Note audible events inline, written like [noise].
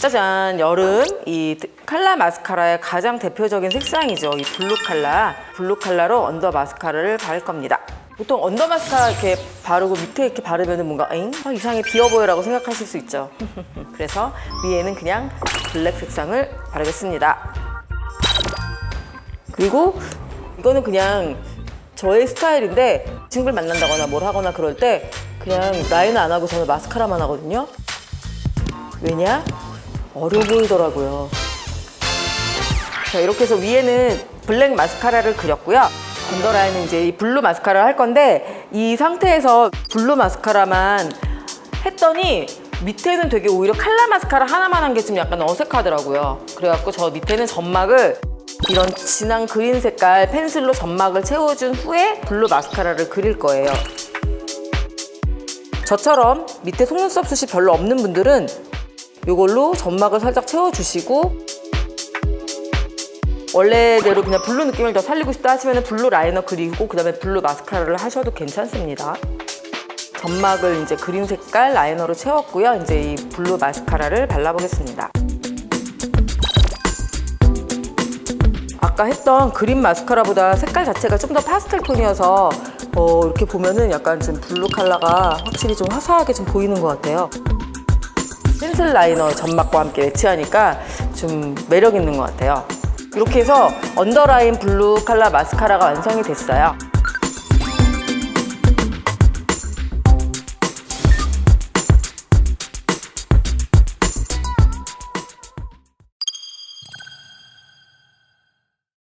짜잔 여름 이 칼라 마스카라의 가장 대표적인 색상이죠. 이 블루 칼라. 블루 칼라로 언더 마스카라를 바를 겁니다. 보통 언더 마스카라 이렇게 바르고 밑에 이렇게 바르면 뭔가 엥? 아, 이상해. 비어 보여라고 생각하실 수 있죠. [laughs] 그래서 위에는 그냥 블랙 색상을 바르겠습니다. 그리고 이거는 그냥 저의 스타일인데 친구를 만난다거나 뭘 하거나 그럴 때 그냥 라인을 안 하고 저는 마스카라만 하거든요. 왜냐? 어려 보이더라고요. 자, 이렇게 해서 위에는 블랙 마스카라를 그렸고요. 언더라인은 이제 이 블루 마스카라를 할 건데 이 상태에서 블루 마스카라만 했더니 밑에는 되게 오히려 칼라 마스카라 하나만 한게좀 약간 어색하더라고요. 그래갖고 저 밑에는 점막을 이런 진한 그린 색깔 펜슬로 점막을 채워준 후에 블루 마스카라를 그릴 거예요. 저처럼 밑에 속눈썹 숱이 별로 없는 분들은 이걸로 점막을 살짝 채워주시고 원래대로 그냥 블루 느낌을 더 살리고 싶다 하시면 블루 라이너 그리고 그 다음에 블루 마스카라를 하셔도 괜찮습니다. 점막을 이제 그린 색깔 라이너로 채웠고요. 이제 이 블루 마스카라를 발라보겠습니다. 아까 했던 그린 마스카라보다 색깔 자체가 좀 더 파스텔 톤이어서 어, 이렇게 보면은 약간 좀 블루 컬러가 확실히 좀 화사하게 좀 보이는 것 같아요. 펜슬 라이너 점막과 함께 매치하니까 좀 매력 있는 것 같아요. 이렇게 해서 언더라인 블루 컬러 마스카라가 완성이 됐어요.